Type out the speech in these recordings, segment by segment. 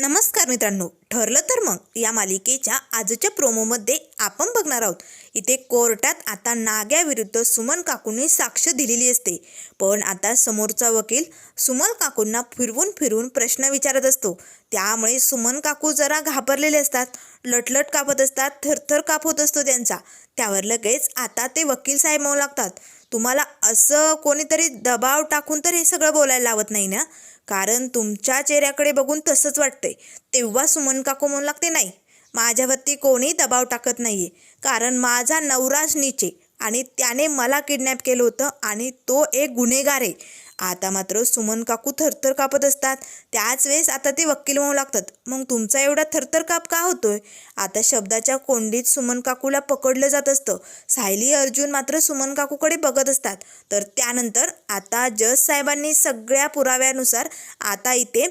नमस्कार मित्रांनो. ठरलं तर मग या मालिकेच्या आजच्या प्रोमोमध्ये आपण बघणार आहोत. इथे कोर्टात आता नाग्याविरुद्ध सुमन काकूंनी साक्ष दिलेली असते. पण आता समोरचा वकील सुमन काकूंना फिरवून फिरवून प्रश्न विचारत असतो. त्यामुळे सुमन काकू जरा घाबरलेले असतात. लटलट कापत असतात थरथर काप होत असतो त्यांचा. त्यावर लगेच आता ते वकील साहेब म्हणू लागतात. तुम्हाला असं कोणीतरी दबाव टाकून तर हे सगळं बोलायला लावत नाही ना? कारण तुमच्या चेहऱ्याकडे बघून तसंच वाटतंय. तेव्हा सुमन काकू म्हणू लागते नाही माझ्यावरती कोणी दबाव टाकत नाही आहे कारण माझा नवराज नीचे आणि त्याने मला किडनॅप केलं होतं आणि तो एक गुन्हेगार आहे. आता मात्र सुमन काकू थरथर कापत असतात. त्याच वेळेस आता ते वकील म्हणू लागतात. मग तुमचा एवढा थरथर काप का होतोय? आता शब्दाच्या कोंडीत सुमन काकूला पकडलं जात असतं. सायली अर्जुन मात्र सुमन काकूकडे बघत असतात. तर त्यानंतर आता जज साहेबांनी सगळ्या पुराव्यानुसार आता इथे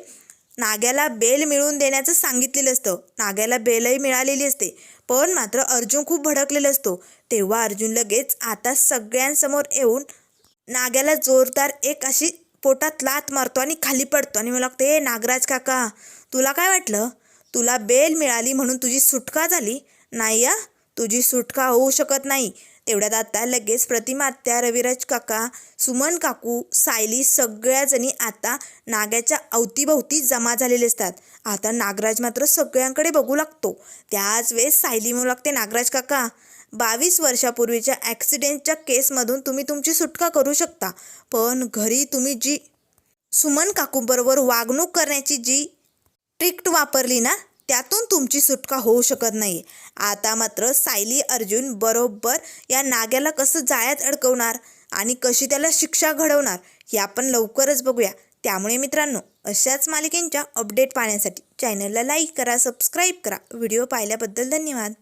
नाग्याला बेल मिळवून देण्याचं सांगितलेलं असतं. नाग्याला बेलही मिळालेली असते. पण मात्र अर्जुन खूप भडकलेला असतो. तेव्हा अर्जुन लगेच आता सगळ्यांसमोर येऊन नाग्याला जोरदार एक अशी पोटात लात मारतो आणि खाली पडतो. आणि मला लागतं हे नागराज काका तुला काय वाटलं? तुला बेल मिळाली म्हणून तुझी सुटका झाली? नाही या तुझी सुटका होऊ शकत नाही. तेवढ्यात आता लगेच प्रतिमा आत्या रविराज काका सुमन काकू सायली सगळ्याजणी आता नाग्याच्या अवतीभोवती जमा झालेले असतात. आता नागराज मात्र सगळ्यांकडे बघू लागतो. त्याच वेळेस सायली म्हणू लागते नागराज काका बावीस वर्षापूर्वीच्या ॲक्सिडेंटच्या केसमधून तुम्ही तुमची सुटका करू शकता. पण घरी तुम्ही जी सुमन काकूबरोबर वागणूक करण्याची जी ट्रिक्ट वापरली ना त्यातून तुमची सुटका होऊ शकत नाही. आता मात्र सायली अर्जुन बरोबर या नाग्याला कसं जाळ्यात अडकवणार आणि कशी त्याला शिक्षा घडवणार हे आपण लवकरच बघूया. त्यामुळे मित्रांनो अशाच मालिकेंच्या अपडेट पाहण्यासाठी चॅनलला लाईक करा सबस्क्राईब करा. व्हिडिओ पाहिल्याबद्दल धन्यवाद.